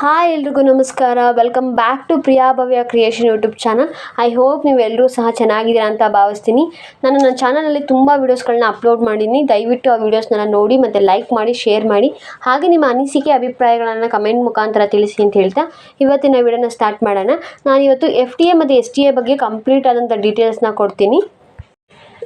Hi ಎಲ್ರಿಗೂ ನಮಸ್ಕಾರ. Welcome back to Priya Bhavya creation YouTube channel I hope ನೀವೆಲ್ಲರೂ ಸಹ ಚೆನ್ನಾಗಿದ್ದೀರಾ ಅಂತ ಭಾವಿಸ್ತೀನಿ. ನಾನು ನನ್ನ ಚಾನಲಲ್ಲಿ ತುಂಬ ವೀಡಿಯೋಸ್ಗಳನ್ನ ಅಪ್ಲೋಡ್ ಮಾಡೀನಿ. ದಯವಿಟ್ಟು ಆ ವೀಡಿಯೋಸ್ನೆಲ್ಲ ನೋಡಿ ಮತ್ತು ಲೈಕ್ ಮಾಡಿ ಶೇರ್ ಮಾಡಿ. ಹಾಗೆ ನಿಮ್ಮ ಅನಿಸಿಕೆ, ಅಭಿಪ್ರಾಯಗಳನ್ನು ಕಮೆಂಟ್ ಮುಖಾಂತರ ತಿಳಿಸಿ ಅಂತ ಹೇಳ್ತಾ ಇವತ್ತಿನ ವಿಡಿಯೋನ ಸ್ಟಾರ್ಟ್ ಮಾಡೋಣ. ನಾನು ಇವತ್ತು ಎಫ್ ಟಿ ಎ ಮತ್ತು ಎಸ್ ಟಿ ಎ ಬಗ್ಗೆ ಕಂಪ್ಲೀಟ್ ಆದಂಥ ಡೀಟೇಲ್ಸ್ನ ಕೊಡ್ತೀನಿ.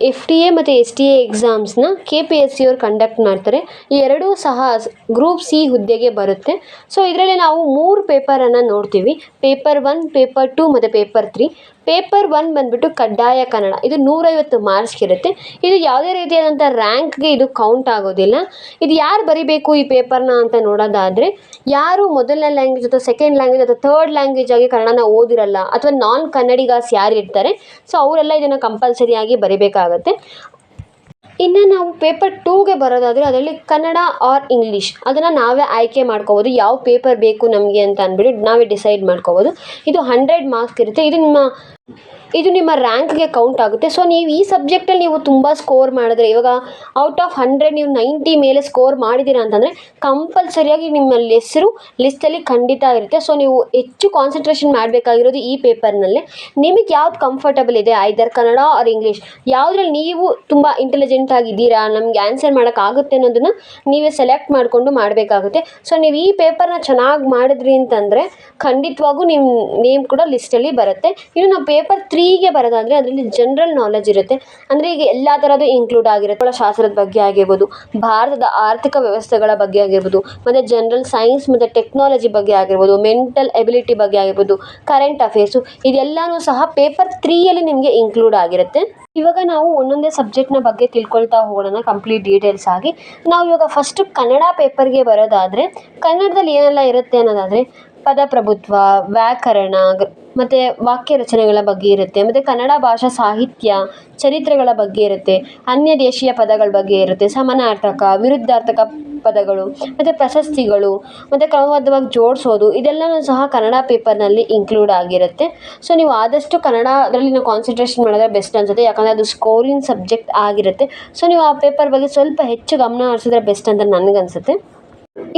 ಎಫ್ ಟಿ ಎ ಮತ್ತು ಎಸ್ ಟಿ ಎ ಎಕ್ಸಾಮ್ಸ್ನ ಕೆ ಪಿ ಎಸ್ ಸಿ ಅವ್ರು ಕಂಡಕ್ಟ್ ಮಾಡ್ತಾರೆ. ಈ ಎರಡೂ ಸಹ ಗ್ರೂಪ್ ಸಿ ಹುದ್ದೆಗೆ ಬರುತ್ತೆ. ಸೊ ಇದರಲ್ಲಿ ನಾವು ಮೂರು ಪೇಪರನ್ನು ನೋಡ್ತೀವಿ. ಪೇಪರ್ ಒನ್ ಪೇಪರ್ ಟು ಮತ್ತು ಪೇಪರ್ ತ್ರೀ ಪೇಪರ್ ಒನ್ ಬಂದುಬಿಟ್ಟು ಕಡ್ಡಾಯ ಕನ್ನಡ. ಇದು ನೂರೈವತ್ತು ಮಾರ್ಕ್ಸ್ಗೆ ಇರುತ್ತೆ. ಇದು ಯಾವುದೇ ರೀತಿಯಾದಂಥ ರ್ಯಾಂಕ್ಗೆ ಇದು ಕೌಂಟ್ ಆಗೋದಿಲ್ಲ. ಇದು ಯಾರು ಬರಿಬೇಕು ಈ ಪೇಪರ್ನ ಅಂತ ನೋಡೋದಾದರೆ, ಯಾರು ಮೊದಲನೇ ಲ್ಯಾಂಗ್ವೇಜ್ ಅಥವಾ ಸೆಕೆಂಡ್ ಲ್ಯಾಂಗ್ವೇಜ್ ಅಥವಾ ಥರ್ಡ್ ಲ್ಯಾಂಗ್ವೇಜ್ ಆಗಿ ಕನ್ನಡನ ಓದಿರಲ್ಲ, ಅಥವಾ ನಾನ್ ಕನ್ನಡಿಗಾಸ್ ಯಾರು ಇರ್ತಾರೆ, ಸೊ ಅವರೆಲ್ಲ ಇದನ್ನು ಕಂಪಲ್ಸರಿಯಾಗಿ ಬರಿಬೇಕಾಗತ್ತೆ. ಇನ್ನು ನಾವು ಪೇಪರ್ ಟೂಗೆ ಬರೋದಾದರೆ ಅದರಲ್ಲಿ ಕನ್ನಡ ಆರ್ ಇಂಗ್ಲೀಷ್ ಅದನ್ನು ನಾವೇ ಆಯ್ಕೆ ಮಾಡ್ಕೋಬೋದು. ಯಾವ ಪೇಪರ್ ಬೇಕು ನಮಗೆ ಅಂತ ಅಂದ್ಬಿಟ್ಟು ನಾವೇ ಡಿಸೈಡ್ ಮಾಡ್ಕೋಬೋದು. ಇದು ಹಂಡ್ರೆಡ್ ಮಾರ್ಕ್ಸ್ ಇರುತ್ತೆ. ಇದು ನಿಮ್ಮ ಇದು ನಿಮ್ಮ ರ್ಯಾಂಕ್ಗೆ ಕೌಂಟ್ ಆಗುತ್ತೆ. ಸೊ ನೀವು ಈ ಸಬ್ಜೆಕ್ಟಲ್ಲಿ ನೀವು ತುಂಬ ಸ್ಕೋರ್ ಮಾಡಿದ್ರೆ, ಇವಾಗ ಔಟ್ ಆಫ್ ಹಂಡ್ರೆಡ್ ನೀವು ನೈಂಟಿ ಮೇಲೆ ಸ್ಕೋರ್ ಮಾಡಿದ್ದೀರಾ ಅಂತಂದರೆ ಕಂಪಲ್ಸರಿಯಾಗಿ ನಿಮ್ಮ ಹೆಸರು ಲಿಸ್ಟಲ್ಲಿ ಖಂಡಿತ ಇರುತ್ತೆ. ಸೊ ನೀವು ಹೆಚ್ಚು ಕಾನ್ಸಂಟ್ರೇಷನ್ ಮಾಡಬೇಕಾಗಿರೋದು ಈ ಪೇಪರ್ನಲ್ಲೇ ನಿಮಗೆ ಯಾವ್ದು ಕಂಫರ್ಟಬಲ್ ಇದೆ? ಐದರ್ ಕನ್ನಡ ಆರ್ ಇಂಗ್ಲೀಷ್ ಯಾವುದ್ರಲ್ಲಿ ನೀವು ತುಂಬ ಇಂಟೆಲಿಜೆಂಟ್ ಆಗಿದ್ದೀರಾ, ನಮಗೆ ಆನ್ಸರ್ ಮಾಡೋಕ್ಕಾಗುತ್ತೆ ಅನ್ನೋದನ್ನು ನೀವೇ ಸೆಲೆಕ್ಟ್ ಮಾಡಿಕೊಂಡು ಮಾಡಬೇಕಾಗುತ್ತೆ. ಸೊ ನೀವು ಈ ಪೇಪರ್ನ ಚೆನ್ನಾಗಿ ಮಾಡಿದ್ರಿ ಅಂತಂದರೆ, ಖಂಡಿತವಾಗೂ ನಿಮ್ಮ ನೇಮ್ ಕೂಡ ಲಿಸ್ಟಲ್ಲಿ ಬರುತ್ತೆ. ಇನ್ನು ನಾವು ಪೇಪರ್ ತ್ರೀಗೆ ಬರೋದಾದರೆ ಅದರಲ್ಲಿ ಜನರಲ್ ನಾಲೆಜ್ ಇರುತ್ತೆ. ಅಂದರೆ ಈಗ ಎಲ್ಲ ಥರದ್ದು ಇನ್ಕ್ಲೂಡ್ ಆಗಿರುತ್ತೆ. ಶಾಸ್ತ್ರದ ಬಗ್ಗೆ ಆಗಿರ್ಬೋದು, ಭಾರತದ ಆರ್ಥಿಕ ವ್ಯವಸ್ಥೆಗಳ ಬಗ್ಗೆ ಆಗಿರ್ಬೋದು, ಮತ್ತು ಜನರಲ್ ಸೈನ್ಸ್ ಮತ್ತು ಟೆಕ್ನಾಲಜಿ ಬಗ್ಗೆ ಆಗಿರ್ಬೋದು ಮೆಂಟಲ್ ಎಬಿಲಿಟಿ ಬಗ್ಗೆ ಆಗಿರ್ಬೋದು ಕರೆಂಟ್ ಅಫೇರ್ಸು ಇದೆಲ್ಲನೂ ಸಹ ಪೇಪರ್ ತ್ರೀಯಲ್ಲಿ ನಿಮಗೆ ಇನ್ಕ್ಲೂಡ್ ಆಗಿರುತ್ತೆ. ಇವಾಗ ನಾವು ಒಂದೊಂದೇ ಸಬ್ಜೆಕ್ಟ್ನ ಬಗ್ಗೆ ತಿಳ್ಕೊಳ್ತಾ ಹೋಗೋಣ ಕಂಪ್ಲೀಟ್ ಡೀಟೇಲ್ಸ್ ಆಗಿ. ನಾವು ಇವಾಗ ಫಸ್ಟು ಕನ್ನಡ ಪೇಪರ್ಗೆ ಬರೋದಾದರೆ, ಕನ್ನಡದಲ್ಲಿ ಏನೆಲ್ಲ ಇರುತ್ತೆ ಅನ್ನೋದಾದರೆ ಪದಪ್ರಭುತ್ವ, ವ್ಯಾಕರಣ ಮತ್ತು ವಾಕ್ಯ ರಚನೆಗಳ ಬಗ್ಗೆ ಇರುತ್ತೆ. ಮತ್ತು ಕನ್ನಡ ಭಾಷಾ ಸಾಹಿತ್ಯ, ಚರಿತ್ರೆಗಳ ಬಗ್ಗೆ ಇರುತ್ತೆ. ಅನ್ಯ ದೇಶೀಯ ಪದಗಳ ಬಗ್ಗೆ ಇರುತ್ತೆ. ಸಮಾನಾರ್ಥಕ, ವಿರುದ್ಧಾರ್ಥಕ ಪದಗಳು, ಮತ್ತು ಪ್ರಶಸ್ತಿಗಳು, ಮತ್ತು ಕ್ರಮಬದ್ಧವಾಗಿ ಜೋಡಿಸೋದು ಇದೆಲ್ಲವೂ ಸಹ ಕನ್ನಡ ಪೇಪರ್ನಲ್ಲಿ ಇನ್ಕ್ಲೂಡ್ ಆಗಿರುತ್ತೆ. ಸೊ ನೀವು ಆದಷ್ಟು ಕನ್ನಡದಲ್ಲಿ ನೀವು ಕಾನ್ಸಂಟ್ರೇಷನ್ ಮಾಡಿದ್ರೆ ಬೆಸ್ಟ್ ಅನ್ಸುತ್ತೆ. ಯಾಕಂದರೆ ಅದು ಸ್ಕೋರಿಂಗ್ ಸಬ್ಜೆಕ್ಟ್ ಆಗಿರುತ್ತೆ. ಸೊ ನೀವು ಆ ಪೇಪರ್ ಬಗ್ಗೆ ಸ್ವಲ್ಪ ಹೆಚ್ಚು ಗಮನ ಹರಿಸಿದ್ರೆ ಬೆಸ್ಟ್ ಅಂತ ನನಗನ್ಸುತ್ತೆ.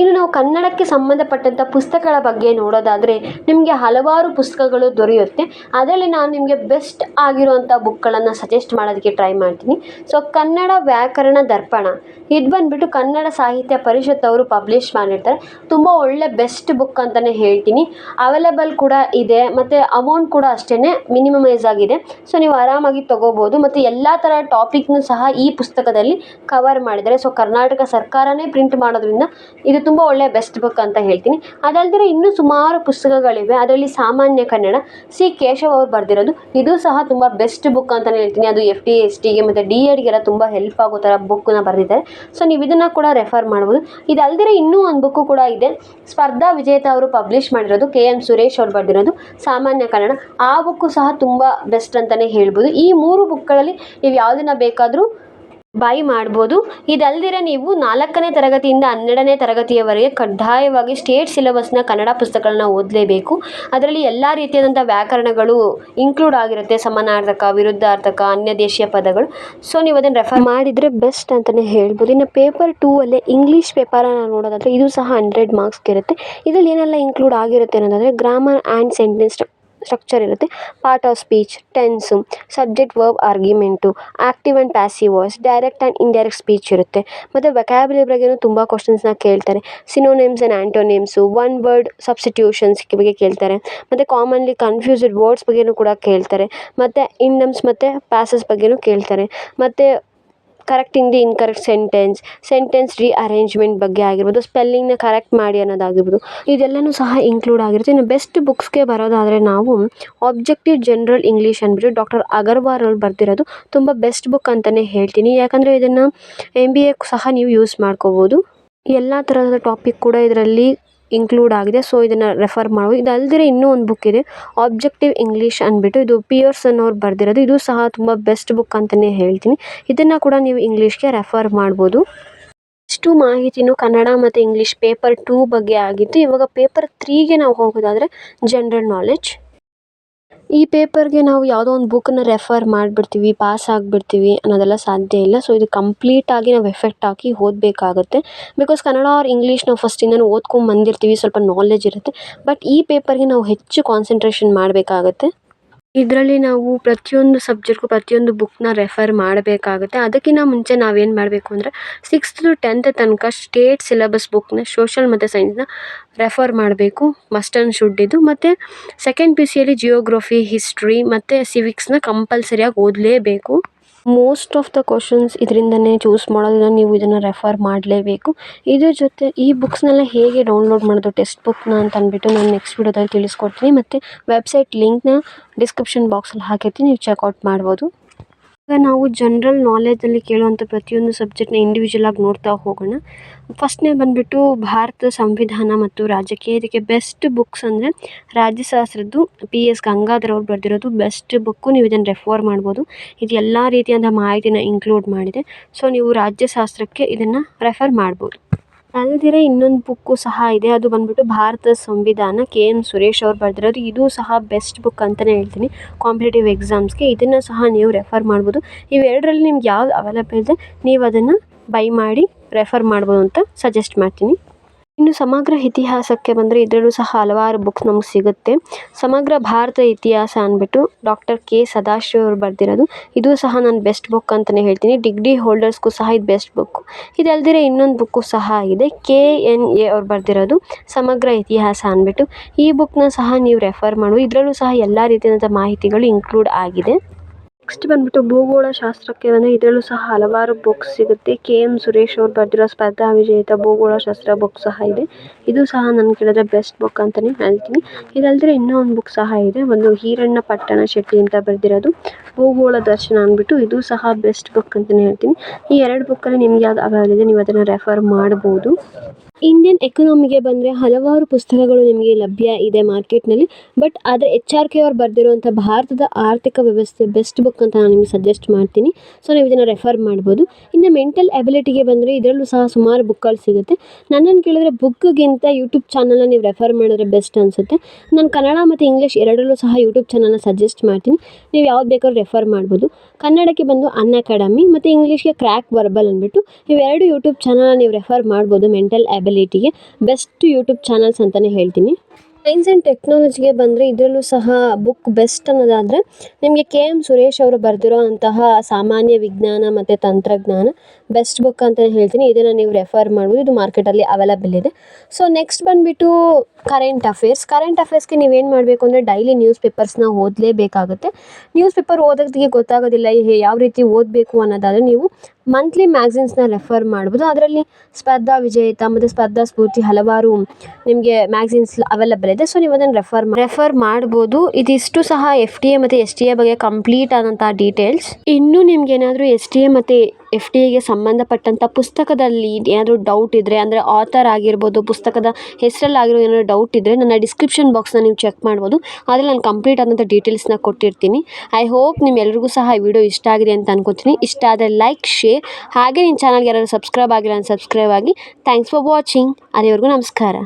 ಇನ್ನು ನಾವು ಕನ್ನಡಕ್ಕೆ ಸಂಬಂಧಪಟ್ಟಂಥ ಪುಸ್ತಕಗಳ ಬಗ್ಗೆ ನೋಡೋದಾದರೆ ನಿಮಗೆ ಹಲವಾರು ಪುಸ್ತಕಗಳು ದೊರೆಯುತ್ತೆ. ಅದರಲ್ಲಿ ನಾನು ನಿಮಗೆ ಬೆಸ್ಟ್ ಆಗಿರುವಂಥ ಬುಕ್ಗಳನ್ನು ಸಜೆಸ್ಟ್ ಮಾಡೋದಕ್ಕೆ ಟ್ರೈ ಮಾಡ್ತೀನಿ. ಸೊ ಕನ್ನಡ ವ್ಯಾಕರಣ ದರ್ಪಣ. ಇದು ಬಂದುಬಿಟ್ಟು ಕನ್ನಡ ಸಾಹಿತ್ಯ ಪರಿಷತ್ ಅವರು ಪಬ್ಲಿಷ್ ಮಾಡಿರ್ತಾರೆ. ತುಂಬ ಒಳ್ಳೆ ಬೆಸ್ಟ್ ಬುಕ್ ಅಂತಲೇ ಹೇಳ್ತೀನಿ. ಅವೈಲೇಬಲ್ ಕೂಡ ಇದೆ, ಮತ್ತು ಅಮೌಂಟ್ ಕೂಡ ಅಷ್ಟೇ ಮಿನಿಮಮೈಸ್ ಆಗಿದೆ. ಸೊ ನೀವು ಆರಾಮಾಗಿ ತೊಗೋಬೋದು. ಮತ್ತು ಎಲ್ಲ ಥರ ಟಾಪಿಕ್ನೂ ಸಹ ಈ ಪುಸ್ತಕದಲ್ಲಿ ಕವರ್ ಮಾಡಿದ್ದಾರೆ. ಸೊ ಕರ್ನಾಟಕ ಸರ್ಕಾರನೇ ಪ್ರಿಂಟ್ ಮಾಡೋದ್ರಿಂದ ಇದು ತುಂಬ ಒಳ್ಳೆಯ ಬೆಸ್ಟ್ ಬುಕ್ ಅಂತ ಹೇಳ್ತೀನಿ. ಅದಲ್ದಿರ ಇನ್ನೂ ಸುಮಾರು ಪುಸ್ತಕಗಳಿವೆ. ಅದರಲ್ಲಿ ಸಾಮಾನ್ಯ ಕನ್ನಡ, ಸಿ ಕೇಶವ್ ಅವ್ರು ಬರೆದಿರೋದು. ಇದು ಸಹ ತುಂಬ ಬೆಸ್ಟ್ ಬುಕ್ ಅಂತಲೇ ಹೇಳ್ತೀನಿ. ಅದು ಎಫ್ ಡಿ ಎಸ್ ಟಿಗೆ ಮತ್ತು ಡಿ ಎಡ್ಗೆಲ್ಲ ತುಂಬ ಹೆಲ್ಪ್ ಆಗೋ ಥರ ಬುಕ್ಕನ್ನ ಬರೆದಿದ್ದಾರೆ. ಸೊ ನೀವು ಇದನ್ನು ಕೂಡ ರೆಫರ್ ಮಾಡ್ಬೋದು. ಇದಲ್ದಿರ ಇನ್ನೂ ಒಂದು ಬುಕ್ಕು ಕೂಡ ಇದೆ. ಸ್ಪರ್ಧಾ ವಿಜೇತ ಅವರು ಪಬ್ಲಿಷ್ ಮಾಡಿರೋದು. ಕೆ ಎಂ ಸುರೇಶ್ ಅವ್ರು ಬರೆದಿರೋದು. ಸಾಮಾನ್ಯ ಕನ್ನಡ. ಆ ಬುಕ್ಕು ಸಹ ತುಂಬ ಬೆಸ್ಟ್ ಅಂತಲೇ ಹೇಳ್ಬೋದು. ಈ ಮೂರು ಬುಕ್ಗಳಲ್ಲಿ ನೀವು ಯಾವುದನ್ನ ಬೇಕಾದರೂ ಬೈ ಮಾಡ್ಬೋದು. ಇದಲ್ದಿರ ನೀವು ನಾಲ್ಕನೇ ತರಗತಿಯಿಂದ ಹನ್ನೆರಡನೇ ತರಗತಿಯವರೆಗೆ ಕಡ್ಡಾಯವಾಗಿ ಸ್ಟೇಟ್ ಸಿಲೆಬಸ್ನ ಕನ್ನಡ ಪುಸ್ತಕಗಳನ್ನ ಓದಲೇಬೇಕು. ಅದರಲ್ಲಿ ಎಲ್ಲ ರೀತಿಯಾದಂಥ ವ್ಯಾಕರಣಗಳು ಇನ್ಕ್ಲೂಡ್ ಆಗಿರುತ್ತೆ. ಸಮಾನಾರ್ಥಕ, ವಿರುದ್ಧಾರ್ಥಕ, ಅನ್ಯ ದೇಶೀಯ ಪದಗಳು. ಸೊ ನೀವು ಅದನ್ನು ರೆಫರ್ ಮಾಡಿದರೆ ಬೆಸ್ಟ್ ಅಂತಲೇ ಹೇಳ್ಬೋದು. ಇನ್ನು ಪೇಪರ್ ಟೂ ಅಲ್ಲೇ ಇಂಗ್ಲೀಷ್ ಪೇಪರನ್ನು ನೋಡೋದಾದರೆ ಇದು ಸಹ ಹಂಡ್ರೆಡ್ ಮಾರ್ಕ್ಸ್ಗೆ ಇರುತ್ತೆ. ಇದರಲ್ಲಿ ಏನೆಲ್ಲ ಇನ್ಕ್ಲೂಡ್ ಆಗಿರುತ್ತೆ ಅನ್ನೋದಾದರೆ ಗ್ರಾಮರ್ ಆ್ಯಂಡ್ ಸೆಂಟೆನ್ಸ್ ಸ್ಟ್ರಕ್ಚರ್ ಇರುತ್ತೆ. Part of speech tense subject verb argument active and passive voice direct and indirect speech ಇರುತ್ತೆ. ಮತ್ತು ವೊಕ್ಯಾಬ್ಯುಲರಿ ಬಗ್ಗೆಯೂ ತುಂಬ ಕ್ವಶನ್ಸ್ನ ಕೇಳ್ತಾರೆ. Synonyms and antonyms one word substitutions ಬಗ್ಗೆ ಕೇಳ್ತಾರೆ. ಮತ್ತು ಕಾಮನ್ಲಿ ಕನ್ಫ್ಯೂಸ್ಡ್ ವರ್ಡ್ಸ್ ಬಗ್ಗೆಯೂ ಕೂಡ ಕೇಳ್ತಾರೆ. ಮತ್ತು ಇಂಡಮ್ಸ್ ಮತ್ತು ಪ್ಯಾಸಸ್ ಬಗ್ಗೆಯೂ ಕೇಳ್ತಾರೆ. ಮತ್ತು correcting the incorrect sentence sentence rearrangement ಬಗ್ಗೆ ಆಗಿರ್ಬೋದು ಸ್ಪೆಲ್ಲಿಂಗ್ನ ಕರೆಕ್ಟ್ ಮಾಡಿ ಅನ್ನೋದಾಗಿರ್ಬೋದು ಇದೆಲ್ಲವೂ ಸಹ ಇನ್ಕ್ಲೂಡ್ ಆಗಿರುತ್ತೆ. ಇನ್ನು ಬೆಸ್ಟ್ ಬುಕ್ಸ್ಗೆ ಬರೋದಾದರೆ ನಾವು ಆಬ್ಜೆಕ್ಟಿವ್ ಜನರಲ್ ಇಂಗ್ಲೀಷ್ ಅಂದ್ಬಿಟ್ಟು ಡಾಕ್ಟರ್ ಅಗರ್ವಾಲ್ ಅವ್ರು ಬರ್ತಿರೋದು ತುಂಬ ಬೆಸ್ಟ್ ಬುಕ್ ಅಂತಲೇ ಹೇಳ್ತೀನಿ. ಯಾಕಂದರೆ ಇದನ್ನು ಎಂ ಬಿ ಎ ಸಹ ನೀವು ಯೂಸ್ ಮಾಡ್ಕೋಬೋದು. ಎಲ್ಲ ಥರದ ಟಾಪಿಕ್ ಕೂಡ ಇದರಲ್ಲಿ ಇನ್ಕ್ಲೂಡ್ ಆಗಿದೆ. ಸೊ ಇದನ್ನು ರೆಫರ್ ಮಾಡ್ಬೋದು. ಇದು ಇನ್ನೂ ಒಂದು ಬುಕ್ ಇದೆ. ಆಬ್ಜೆಕ್ಟಿವ್ ಇಂಗ್ಲೀಷ್ ಅಂದ್ಬಿಟ್ಟು ಇದು ಪಿಯರ್ಸನ್ ಅವ್ರು ಬರೆದಿರೋದು. ಇದು ಸಹ ತುಂಬ ಬೆಸ್ಟ್ ಬುಕ್ ಅಂತಲೇ ಹೇಳ್ತೀನಿ. ಇದನ್ನು ಕೂಡ ನೀವು ಇಂಗ್ಲೀಷ್ಗೆ ರೆಫರ್ ಮಾಡ್ಬೋದು. ಇಷ್ಟು ಮಾಹಿತಿನೂ ಕನ್ನಡ ಮತ್ತು ಇಂಗ್ಲೀಷ್ ಪೇಪರ್ ಟೂ ಬಗ್ಗೆ ಆಗಿತ್ತು. ಇವಾಗ ಪೇಪರ್ ತ್ರೀಗೆ ನಾವು ಹೋಗೋದಾದರೆ ಜನರಲ್ ನಾಲೆಡ್ಜ್ ಈ ಪೇಪರ್ಗೆ ನಾವು ಯಾವುದೋ ಒಂದು ಬುಕ್ಕನ್ನ ರೆಫರ್ ಮಾಡಿಬಿಡ್ತೀವಿ ಪಾಸ್ ಆಗಿಬಿಡ್ತೀವಿ ಅನ್ನೋದೆಲ್ಲ ಸಾಧ್ಯ ಇಲ್ಲ. ಸೊ ಇದು ಕಂಪ್ಲೀಟಾಗಿ ನಾವು ಎಫೆಕ್ಟ್ ಹಾಕಿ ಓದಬೇಕಾಗತ್ತೆ. ಬಿಕಾಸ್ ಕನ್ನಡ ಆರ್ ಇಂಗ್ಲೀಷ್ ನಾವು ಫಸ್ಟಿಂದನೂ ಓದ್ಕೊಂಡು ಬಂದಿರ್ತೀವಿ, ಸ್ವಲ್ಪ ನಾಲೆಜ್ ಇರುತ್ತೆ. ಬಟ್ ಈ ಪೇಪರ್ಗೆ ನಾವು ಹೆಚ್ಚು ಕಾನ್ಸಂಟ್ರೇಶನ್ ಮಾಡಬೇಕಾಗತ್ತೆ. ಇದರಲ್ಲಿ ನಾವು ಪ್ರತಿಯೊಂದು ಸಬ್ಜೆಕ್ಟ್ಗೂ ಪ್ರತಿಯೊಂದು ಬುಕ್ನ ರೆಫರ್ ಮಾಡಬೇಕಾಗುತ್ತೆ. ಅದಕ್ಕಿಂತ ಮುಂಚೆ ನಾವೇನು ಮಾಡಬೇಕು ಅಂದರೆ ಸಿಕ್ಸ್ತ್ ಟು ಟೆಂತ್ ತನಕ ಸ್ಟೇಟ್ ಸಿಲೆಬಸ್ ಬುಕ್ನ ಸೋಷಲ್ ಮತ್ತು ಸೈನ್ಸ್ನ ರೆಫರ್ ಮಾಡಬೇಕು. ಮಸ್ಟ್ ಆ್ಯಂಡ್ ಶುಡ್ ಇದು. ಮತ್ತು ಸೆಕೆಂಡ್ ಪಿ ಯು ಸಿಯಲ್ಲಿ ಜಿಯೋಗ್ರಫಿ ಹಿಸ್ಟ್ರಿ ಮತ್ತು ಸಿವಿಕ್ಸ್ನ ಕಂಪಲ್ಸರಿಯಾಗಿ ಓದಲೇಬೇಕು. ಮೋಸ್ಟ್ ಆಫ್ ದ ಕ್ವಶನ್ಸ್ ಇದರಿಂದನೇ ಚೂಸ್ ಮಾಡೋದನ್ನು ನೀವು ಇದನ್ನು ರೆಫರ್ ಮಾಡಲೇಬೇಕು. ಇದ್ರ ಜೊತೆ ಈ ಬುಕ್ಸ್ನೆಲ್ಲ ಹೇಗೆ ಡೌನ್ಲೋಡ್ ಮಾಡೋದು ಟೆಕ್ಸ್ಟ್ ಬುಕ್ನ ಅಂತ ಅಂದ್ಬಿಟ್ಟು ನಾನು ನೆಕ್ಸ್ಟ್ ವಿಡಿಯೋದಲ್ಲಿ ತಿಳಿಸ್ಕೊಡ್ತೀನಿ. ಮತ್ತು ವೆಬ್ಸೈಟ್ ಲಿಂಕ್ನ ಡಿಸ್ಕ್ರಿಪ್ಷನ್ ಬಾಕ್ಸಲ್ಲಿ ಹಾಕಿರ್ತೀನಿ, ನೀವು ಚೆಕ್ಔಟ್ ಮಾಡ್ಬೋದು. ಈಗ ನಾವು ಜನರಲ್ ನಾಲೆಜಲ್ಲಿ ಕೇಳುವಂಥ ಪ್ರತಿಯೊಂದು ಸಬ್ಜೆಕ್ಟ್ನ ಇಂಡಿವಿಜುವಲ್ ಆಗಿ ನೋಡ್ತಾ ಹೋಗೋಣ. ಫಸ್ಟ್ನೇ ಬಂದುಬಿಟ್ಟು ಭಾರತ ಸಂವಿಧಾನ ಮತ್ತು ರಾಜಕೀಯ. ಇದಕ್ಕೆ ಬೆಸ್ಟ್ ಬುಕ್ಸ್ ಅಂದರೆ ರಾಜ್ಯಶಾಸ್ತ್ರದ್ದು ಪಿ ಎಸ್ ಗಂಗಾಧರ್ ಅವ್ರು ಬರೆದಿರೋದು ಬೆಸ್ಟ್ ಬುಕ್ಕು ನೀವು ಇದನ್ನು ರೆಫರ್ ಮಾಡ್ಬೋದು. ಇದು ಎಲ್ಲ ರೀತಿಯಾದ ಮಾಹಿತಿನ ಇನ್ಕ್ಲೂಡ್ ಮಾಡಿದೆ. ಸೊ ನೀವು ರಾಜ್ಯಶಾಸ್ತ್ರಕ್ಕೆ ಇದನ್ನು ರೆಫರ್ ಮಾಡ್ಬೋದು. ಅಲ್ಲದಿರ ಇನ್ನೊಂದು ಬುಕ್ಕು ಸಹ ಇದೆ. ಅದು ಬಂದ್ಬಿಟ್ಟು ಭಾರತದ ಸಂವಿಧಾನ ಕೆ ಎನ್ ಸುರೇಶ್ ಅವ್ರು ಬರೆದಿರೋದು. ಇದು ಸಹ ಬೆಸ್ಟ್ ಬುಕ್ ಅಂತಲೇ ಹೇಳ್ತೀನಿ. ಕಾಂಪಿಟೇಟಿವ್ ಎಕ್ಸಾಮ್ಸ್ಗೆ ಇದನ್ನು ಸಹ ನೀವು ರೆಫರ್ ಮಾಡ್ಬೋದು. ಇವೆರಡರಲ್ಲಿ ನಿಮ್ಗೆ ಯಾವ್ದು ಅವೈಲಬಲ್ ಇದೆ, ನೀವು ಅದನ್ನು ಬೈ ಮಾಡಿ ರೆಫರ್ ಮಾಡ್ಬೋದು ಅಂತ ಸಜೆಸ್ಟ್ ಮಾಡ್ತೀನಿ. ಇನ್ನು ಸಮಗ್ರ ಇತಿಹಾಸಕ್ಕೆ ಬಂದರೆ ಇದರಲ್ಲೂ ಸಹ ಹಲವಾರು ಬುಕ್ಸ್ ನಮಗೆ ಸಿಗುತ್ತೆ. ಸಮಗ್ರ ಭಾರತ ಇತಿಹಾಸ ಅಂದ್ಬಿಟ್ಟು ಡಾಕ್ಟರ್ ಕೆ ಸದಾಶಿವ ಅವರು ಬರೆದಿರೋದು. ಇದು ಸಹ ನಾನು ಬೆಸ್ಟ್ ಬುಕ್ ಅಂತಲೇ ಹೇಳ್ತೀನಿ. ಡಿಗ್ರಿ ಹೋಲ್ಡರ್ಸ್ಗೂ ಸಹ ಇದು ಬೆಸ್ಟ್ ಬುಕ್ ಇದಲ್ದಿರ ಇನ್ನೊಂದು ಬುಕ್ಕು ಸಹ ಇದೆ ಕೆ ಎನ್ ಎ ಅವ್ರು ಬರೆದಿರೋದು. ಸಮಗ್ರ ಇತಿಹಾಸ ಅಂದ್ಬಿಟ್ಟು. ಈ ಬುಕ್ನ ಸಹ ನೀವು ರೆಫರ್ ಮಾಡು. ಇದರಲ್ಲೂ ಸಹ ಎಲ್ಲ ರೀತಿಯಾದಂಥ ಮಾಹಿತಿಗಳು ಇನ್ಕ್ಲೂಡ್ ಆಗಿದೆ. ನೆಕ್ಸ್ಟ್ ಬಂದ್ಬಿಟ್ಟು ಭೂಗೋಳ ಶಾಸ್ತ್ರಕ್ಕೆ ಬಂದರೆ ಇದರಲ್ಲೂ ಸಹ ಹಲವಾರು ಬುಕ್ಸ್ ಸಿಗುತ್ತೆ. ಕೆ ಎಂ ಸುರೇಶ್ ಅವ್ರು ಬರೆದಿರೋ ಸ್ಪರ್ಧಾ ವಿಜೇತ ಭೂಗೋಳ ಶಾಸ್ತ್ರ ಬುಕ್ ಸಹ ಇದೆ. ಇದು ಸಹ ನನ್ನ ಕೇಳಿದ್ರೆ ಬೆಸ್ಟ್ ಬುಕ್ ಅಂತಲೇ ಹೇಳ್ತೀನಿ. ಇದಲ್ದ್ರೆ ಇನ್ನೂ ಒಂದು ಬುಕ್ ಸಹ ಇದೆ. ಒಂದು ಹೀರಣ್ಣ ಪಟ್ಟಣ ಶೆಟ್ಟಿ ಅಂತ ಬರೆದಿರೋದು. ಭೂಗೋಳ ದರ್ಶನ ಅಂದ್ಬಿಟ್ಟು ಇದು ಸಹ ಬೆಸ್ಟ್ ಬುಕ್ ಅಂತಲೇ ಹೇಳ್ತೀನಿ. ಈ ಎರಡು ಬುಕ್ಕಲ್ಲಿ ನಿಮ್ಗೆ ಯಾವ್ದು ಅವೈಲೇಬಲ್ ಇದೆ ನೀವು ಅದನ್ನು ರೆಫರ್ ಮಾಡ್ಬೋದು. ಇಂಡಿಯನ್ ಎಕನಾಮಿಗೆ ಬಂದರೆ ಹಲವಾರು ಪುಸ್ತಕಗಳು ನಿಮಗೆ ಲಭ್ಯ ಇದೆ ಮಾರ್ಕೆಟ್ನಲ್ಲಿ ಬಟ್ ಆದರೆ ಎಚ್ ಆರ್ ಕೆ ಅವ್ರು ಬರೆದಿರುವಂಥ ಭಾರತದ ಆರ್ಥಿಕ ವ್ಯವಸ್ಥೆ ಬೆಸ್ಟ್ ಬುಕ್ ಅಂತ ನಾನು ನಿಮಗೆ ಸಜೆಸ್ಟ್ ಮಾಡ್ತೀನಿ. ಸೊ ನೀವು ಇದನ್ನು ರೆಫರ್ ಮಾಡ್ಬೋದು. ಇನ್ನು ಮೆಂಟಲ್ ಎಬಿಲಿಟಿಗೆ ಬಂದರೆ ಇದರಲ್ಲೂ ಸಹ ಸುಮಾರು ಬುಕ್ಗಳು ಸಿಗುತ್ತೆ. ನನ್ನನ್ನು ಕೇಳಿದ್ರೆ ಬುಕ್ಗಿಂತ ಯೂಟ್ಯೂಬ್ ಚಾನಲ್ನ ನೀವು ರೆಫರ್ ಮಾಡಿದ್ರೆ ಬೆಸ್ಟ್ ಅನಿಸುತ್ತೆ. ನಾನು ಕನ್ನಡ ಮತ್ತು ಇಂಗ್ಲೀಷ್ ಎರಡರಲ್ಲೂ ಸಹ ಯೂಟ್ಯೂಬ್ ಚಾನಲ್ನ ಸಜೆಸ್ಟ್ ಮಾಡ್ತೀನಿ. ನೀವು ಯಾವ್ದು ಬೇಕಾದ್ರೂ ರೆಫರ್ ಮಾಡ್ಬೋದು. ಕನ್ನಡಕ್ಕೆ ಬಂದು ಅನ್ ಅಕಾಡೆಮಿ ಮತ್ತು ಇಂಗ್ಲೀಷ್ಗೆ ಕ್ರ್ಯಾಕ್ ವರ್ಬಲ್ ಅಂದ್ಬಿಟ್ಟು, ಇವೆರಡು ಯೂಟ್ಯೂಬ್ ಚಾನಲ್ನ ನೀವು ರೆಫರ್ ಮಾಡ್ಬೋದು ಮೆಂಟಲ್ ಎಬಿಲಿಟಿಗೆ ಬೆಸ್ಟ್ ಯೂಟ್ಯೂಬ್ ಚಾನಲ್ಸ್ ಅಂತಲೇ ಹೇಳ್ತೀನಿ. ಸೈನ್ಸ್ ಆ್ಯಂಡ್ ಟೆಕ್ನಾಲಜಿಗೆ ಬಂದರೆ ಇದರಲ್ಲೂ ಸಹ ಬುಕ್ ಬೆಸ್ಟ್ ಅನ್ನೋದಾದರೆ ನಿಮಗೆ ಕೆ ಎಂ ಸುರೇಶ್ ಅವರು ಬರೆದಿರೋ ಅಂತಹ ಸಾಮಾನ್ಯ ವಿಜ್ಞಾನ ಮತ್ತು ತಂತ್ರಜ್ಞಾನ. ಬೆಸ್ಟ್ ಬುಕ್ ಅಂತಲೇ ಹೇಳ್ತೀನಿ. ಇದನ್ನು ನೀವು ರೆಫರ್ ಮಾಡ್ಬೋದು. ಇದು ಮಾರ್ಕೆಟಲ್ಲಿ ಅವೈಲಬಲ್ ಇದೆ. ಸೊ ನೆಕ್ಸ್ಟ್ ಬಂದುಬಿಟ್ಟು ಕರೆಂಟ್ ಅಫೇರ್ಸ್ ಕರೆಂಟ್ ಅಫೇರ್ಸ್ಗೆ ನೀವೇನು ಮಾಡಬೇಕು ಅಂದರೆ ಡೈಲಿ ನ್ಯೂಸ್ ಪೇಪರ್ಸ್ನ ಓದಲೇಬೇಕಾಗುತ್ತೆ. ನ್ಯೂಸ್ ಪೇಪರ್ ಓದೋದಕ್ಕೆ ಗೊತ್ತಾಗೋದಿಲ್ಲ. ಯಾವ ರೀತಿ ಓದಬೇಕು ಅನ್ನೋದಾದರೆ ನೀವು ಮಂತ್ಲಿ ಮ್ಯಾಗ್ಝಿನ್ಸ್ನ ರೆಫರ್ ಮಾಡ್ಬೋದು. ಅದರಲ್ಲಿ ಸ್ಪರ್ಧಾ ವಿಜೇತ ಮತ್ತು ಸ್ಪರ್ಧಾ ಸ್ಫೂರ್ತಿ ಹಲವಾರು ನಿಮಗೆ ಮ್ಯಾಗ್ಝಿನ್ಸ್ ಅವೈಲಬಲ್ ಇದೆ. ಸೊ ನೀವು ಅದನ್ನು ರೆಫರ್ ರೆಫರ್ ಮಾಡ್ಬೋದು. ಇದಿಷ್ಟು ಸಹ ಎಫ್ ಟಿ ಎ ಮತ್ತು ಎಸ್ ಟಿ ಎ ಬಗ್ಗೆ ಕಂಪ್ಲೀಟ್ ಆದಂಥ ಡೀಟೇಲ್ಸ್ ಇನ್ನೂ ನಿಮ್ಗೆ ಏನಾದರೂ ಎಸ್ ಟಿ ಎ ಮತ್ತು ಎಫ್ ಡಿ ಎಗೆ ಸಂಬಂಧಪಟ್ಟಂಥ ಪುಸ್ತಕದಲ್ಲಿ ಏನಾದರೂ ಡೌಟ್ ಇದ್ದರೆ ಅಂದರೆ ಆಥರ್ ಆಗಿರ್ಬೋದು, ಪುಸ್ತಕದ ಹೆಸರಲ್ಲಿ ಆಗಿರೋ ಏನಾದರೂ ಡೌಟ್ ಇದ್ದರೆ ನನ್ನ ಡಿಸ್ಕ್ರಿಪ್ಷನ್ ಬಾಕ್ಸ್ನ ನೀವು ಚೆಕ್ ಮಾಡ್ಬೋದು. ಅದರಲ್ಲಿ ನಾನು ಕಂಪ್ಲೀಟ್ ಆದಂಥ ಡೀಟೇಲ್ಸ್ನ ಕೊಟ್ಟಿರ್ತೀನಿ. ಐ ಹೋಪ್ ನಿಮ್ಮೆಲ್ರಿಗೂ ಸಹ ಈ ವಿಡಿಯೋ ಇಷ್ಟ ಆಗಿದೆ ಅಂತ ಅನ್ಕೋತೀನಿ. ಇಷ್ಟ ಆದರೆ ಲೈಕ್ ಶೇರ್ ಹಾಗೆ ನಿಮ್ಮ ಚಾನಲ್ಗೆ ಯಾರಾದರೂ ಸಬ್ಸ್ಕ್ರೈಬ್ ಆಗಿಲ್ಲ ಸಬ್ಸ್ಕ್ರೈಬ್ ಆಗಿ. ಥ್ಯಾಂಕ್ಸ್ ಫಾರ್ ವಾಚಿಂಗ್ ಅಲ್ಲಿವರೆಗೂ ನಮಸ್ಕಾರ.